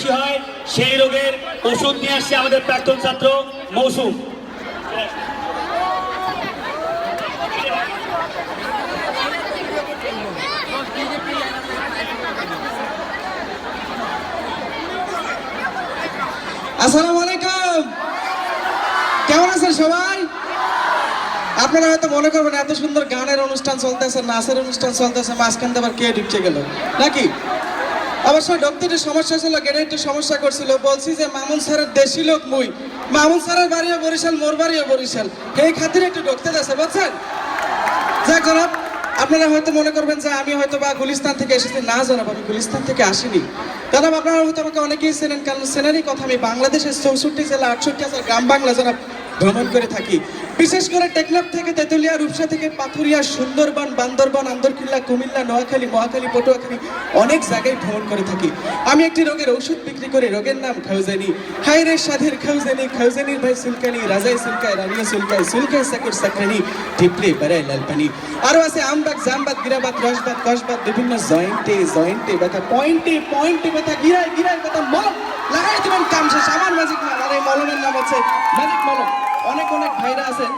বেশি হয়, সেই রোগের ওষুধ নিয়ে আসছে আমাদের প্রাক্তন ছাত্র মৌসুম। আসসালামু আলাইকুম। কেমন আছেন সবাই? আপনারা হয়তো মনে করবেন এত সুন্দর গানের অনুষ্ঠান চলতেছে, নাচের অনুষ্ঠান চলতেছে, মাঝখান আবার কে ঢুকছে গেল? নাকি? অবশ্যই ঢুকতে একটু সমস্যা ছিল একটু সমস্যা করছিল। বলছি যে, মামুন স্যারের দেশি লোক মুই। মামুন স্যারের বাড়িও বরিশাল, মোর বাড়িও বরিশাল। এই খাতিরে একটু ডক্টর আছে, বুঝছেন? যাক জনাব আপনারা হয়তো মনে করবেন যে, আমি হয়তো বা গুলিস্তান থেকে এসেছি। না জনাব, আমি গুলিস্তান থেকে আসিনি। জনাব, আপনারা হয়তো আমাকে অনেকেই চেনেন, কারণ চেনেরই কথা আমি বাংলাদেশের চৌষট্টি জেলা, আটষট্টি হাজার গ্রাম বাংলা, জনাব, ভ্রমণ করে থাকি। বিশেষ করে টেকনাফ থেকে তেতুলিয়া, রূপসা থেকে পাথুরিয়া, সুন্দরবন, বান্দরবন, আন্দরকিল্লা, কুমিল্লা, নোয়াখালী, মহাখালী, পটুয়াখালী অনেক জায়গায় ভ্রমণ করে থাকি। আমি একটি রোগের ওষুধ বিক্রি করে, রোগের নাম খাউজানি। হাই রে সাধের খাউজানি, খাউজানির ভাই সুলকানি, রাজাই সুলকায় রানিয়া সুলকায় সুলকায় সাকুর সাকরানি টিপলে বেড়ায় লালপানি। আরও আছে আমবাগ, জামবাগ গিরাবাদ রসবাদ কসবাদ বিভিন্ন জয়েন্টে জয়েন্টে ব্যথা, পয়েন্টে পয়েন্টে ব্যথা, গিরায় গিরায় ব্যথা, মলম, লাগাই দিবেন কাম শেষ। আমার ম্যাজিক মাল আর এই মলমের নাম হচ্ছে ম্যাজিক মলম। অনেক ভাইরা আছেন,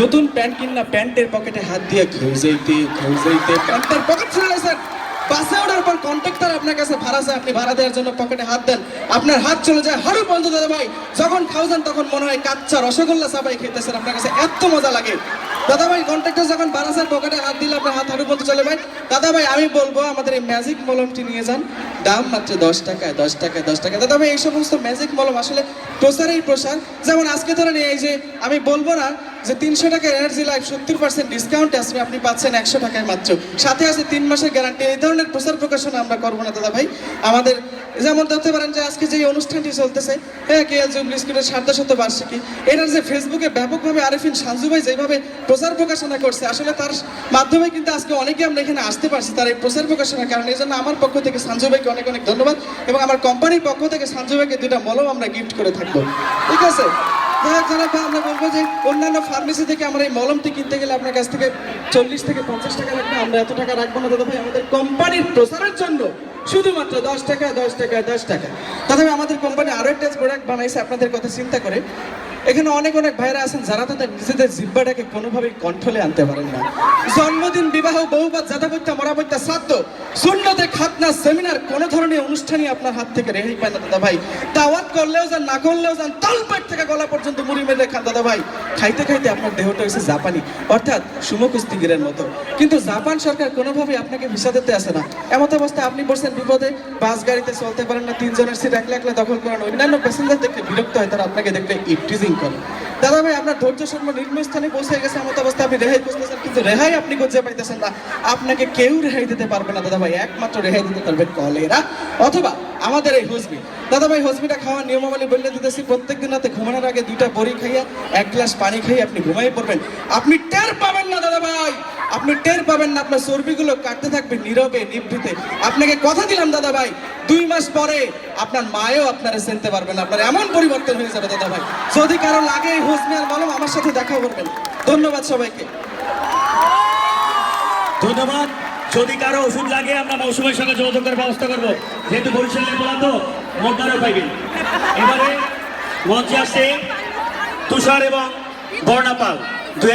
নতুন প্যান্ট কিনলা প্যান্টের পকেটে হাত দিয়ে খেউজাইতে খেউজাইতে প্যান্টের পকেট ছেড়ে গেছেন। বাসে ওঠার পর কন্ট্রাক্টর আপনার কাছে ভাড়া চায়, আপনি ভাড়া দেওয়ার জন্য পকেটে হাত দেন। আপনার হাত চলে যায় হারু বন্ধু দাদা ভাই যখন খাওয়ান, তখন মনে হয় কাচ্চা রসগোল্লা সবাই খেতেছেন, আপনার কাছে এত মজা লাগে। দাদা ভাই কন্ট্রাক্টর যখন বারাসার পকেটে হাত দিলে আপনার হাত হাড়ু বন্ধ চলে ভাই। দাদা ভাই আমি বলব আমাদের এই ম্যাজিক মলমটি নিয়ে যান। দাম মাত্র দশ টাকায় দশ টাকায়, দশ টাকা দাদা ভাই এই সমস্ত ম্যাজিক মলম আসলে প্রসারেই প্রসার। যেমন আজকে ধরেন এই যে, আমি বলব না যে তিনশো টাকার এনার্জি লাইফ সত্তর পার্সেন্ট ডিসকাউন্ট আসবে আপনি পাচ্ছেন একশো টাকায় মাত্র। সাথে আছে তিন মাসের গ্যারান্টি এই ধরনের প্রচার প্রকাশনা আমরা করব না দাদা ভাই আমাদের যেমন ধরতে পারেন যে আজকে যে অনুষ্ঠানটি চলতেছে হ্যাঁ কে এল জুবলি স্কুলের সার্ধ শত বার্ষিকী এটার যে ফেসবুকে ব্যাপকভাবে আরিফিন সাঞ্জু ভাই যেভাবে প্রচার প্রকাশনা করছে, আসলে তার মাধ্যমে কিন্তু আজকে অনেকে আমরা এখানে আসতে পারছি তার এই প্রচার প্রকাশনার কারণে। এই জন্য আমার পক্ষ থেকে সাঞ্জু ভাইকে অনেক অনেক ধন্যবাদ এবং আমার কোম্পানির পক্ষ থেকে সাঞ্জু ভাইকে দুটা মলম আমরা গিফট করে থাকব। ঠিক আছে? যাই হোক আমরা বলব যে অন্যান্য ফার্মেসি থেকে আমরা এই মলমটি কিনতে গেলে আপনার কাছ থেকে চল্লিশ থেকে পঞ্চাশ টাকা লাগবে। আমরা এত টাকা রাখব না দাদা ভাই, আমাদের কোম্পানির প্রচারের জন্য। শুধুমাত্র দশ টাকা দশ টাকা দশ টাকা। তথাপি আমাদের কোম্পানি আরও একটা প্রোডাক্ট বানাইছে, আপনাদের কথা চিন্তা করে এখানে অনেক অনেক ভাইরা আছেন, যারা তাদের নিজেদের জিব্বাটাকে কোনোভাবেই কন্ট্রোলে আনতে পারেন না। জন্মদিন, বিবাহ, বহুবাদ জাদাবত্যা মরাবত্যা শ্রাদ্ধ শূন্যতে খাতনা, সেমিনার, কোনো ধরনের অনুষ্ঠানই আপনার হাত থেকে রেহাই পায় না, দাদা ভাই। দাওয়াত করলেও যান, না করলেও যান, তলপেট থেকে গলা পর্যন্ত মুড়ি মেরে খান, দাদা ভাই। খাইতে খাইতে আপনার দেহটা হয়েছে জাপানি, অর্থাৎ সুমকুস্তিগিরের মতো। কিন্তু জাপান সরকার কোনোভাবেই আপনাকে ভিসা দিতে আসে না। এমত অবস্থায় আপনি বসছেন বিপদে, বাস গাড়িতে চলতে পারেন না, তিনজনের সিট একলা একলা দখল করেন, অন্যান্য প্যাসেঞ্জার দেখলে বিরক্ত হয়, তারা আপনাকে দেখলে ইপটিজিং করে দাদা ভাই, আপনার ধৈর্য সর্ব নিম্নস্থানে পৌঁছে গেছে, এমন অবস্থা আপনি রেহাই খুঁজতেছেন কিন্তু রেহাই আপনি খুঁজে পাইতেছেন না। আপনাকে কেউ রেহাই দিতে পারবে না, দাদা ভাই, একমাত্র রেহাই দিতে পারবে কলেরা। অথবা আমাদের এই হসবি দাদা ভাই হসবিটা খাওয়ার নিয়মাবলী বললে দিতেছি প্রত্যেক দিন রাতে ঘুমানোর আগে দুইটা বড়ি খাইয়া, এক গ্লাস পানি খাইয়ে আপনি ঘুমাই পড়বেন। আপনি টের পাবেন না দাদা ভাই আপনি টের পাবেন না, আপনার চর্বিগুলো কাটতে থাকবে নীরবে, নিভৃতে। আপনাকে কথা দিলাম, দাদা ভাই, দুই মাস পরে আপনার মায়েও আপনারা চিনতে পারবেন আপনার এমন পরিবর্তন হয়ে যাবে, দাদা ভাই। যদি কারও লাগে এই হোসমি আর মলম আমার সাথে দেখা করবেন। ধন্যবাদ সবাইকে। ধন্যবাদ। যদি কারও ওষুধ লাগে, আমরা মৌসুমের সঙ্গে যোগাযোগ করার ব্যবস্থা করব। যেহেতু বরিশালের বলা তো মোটারও পাইবেন এবারে মঞ্চে আসছে তুষার এবং বর্ণাপাল দুই